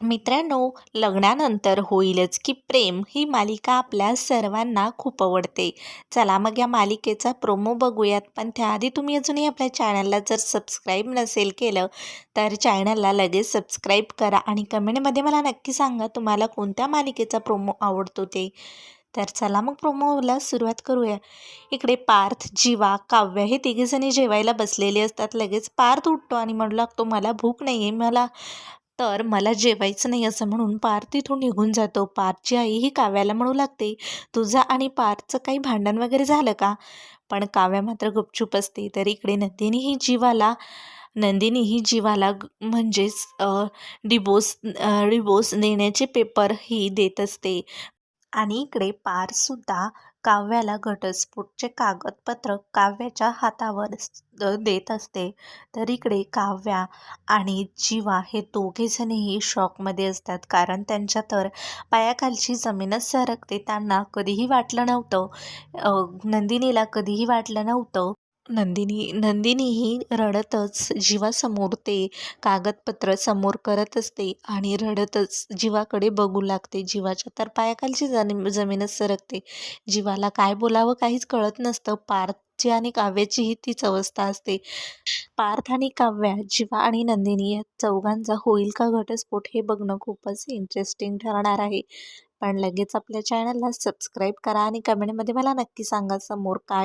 मित्रांनो लग्नानंतर होईलच की प्रेम ही मालिका आपल्या सर्वांना खूप आवडते. चला मग या मालिकेचा प्रोमो बघूयात. पण त्याआधी तुम्ही अजूनही आपल्या चॅनलला जर सबस्क्राईब नसेल केलं तर चॅनलला लगेच सबस्क्राईब करा आणि कमेंटमध्ये मला नक्की सांगा तुम्हाला कोणत्या मालिकेचा प्रोमो आवडतो ते. तर चला मग प्रोमोला सुरुवात करूया. इकडे पार्थ जीवा काव्य हे तिघेजणी जेवायला बसलेले असतात. लगेच पार्थ उठतो आणि म्हणू लागतो मला भूक नाही आहे मला तर मला जेवायचं नाही असं म्हणून पार तिथून निघून जातो. पारची आई ही काव्याला म्हणू लागते तुझं आणि पारचं काही भांडण वगैरे झालं का? पण काव्या मात्र गुपचूप असते. तर इकडे नंदिनी ही जीवाला नंदिनी ही जीवाला म्हणजेच डिबोस डिवोर्स नेण्याचे देण्याचे पेपर ही देत असते. आणि इकडे पारसुद्धा काव्याला घटस्फोटचे कागदपत्र काव्याच्या हातावर देत असते. तर इकडे काव्या आणि जीवा हे दोघेजणही शॉकमध्ये असतात. कारण त्यांच्या तर पायाखालची जमीनच सरकते. त्यांना कधीही वाटलं नव्हतं. नंदिनीला कधीही वाटलं नव्हतं. नंदिनी नंदिनीही रडतच जीवासमोर ते कागदपत्र समोर करत असते आणि रडतच जीवाकडे बघू लागते. जीवाच्या तर पायाखालची जमीन जमीनच सरकते. जीवाला काय बोलावं काहीच कळत नसतं. पार्थची आणि काव्याचीही तीच अवस्था असते. पार्थ आणि काव्या जीवा आणि नंदिनी या चौघांचा होईल का घटस्फोट हे बघणं खूपच इंटरेस्टिंग ठरणार आहे. पण लगेच आपल्या चॅनलला सबस्क्राईब करा आणि कमेंटमध्ये मला नक्की सांगा समोर काय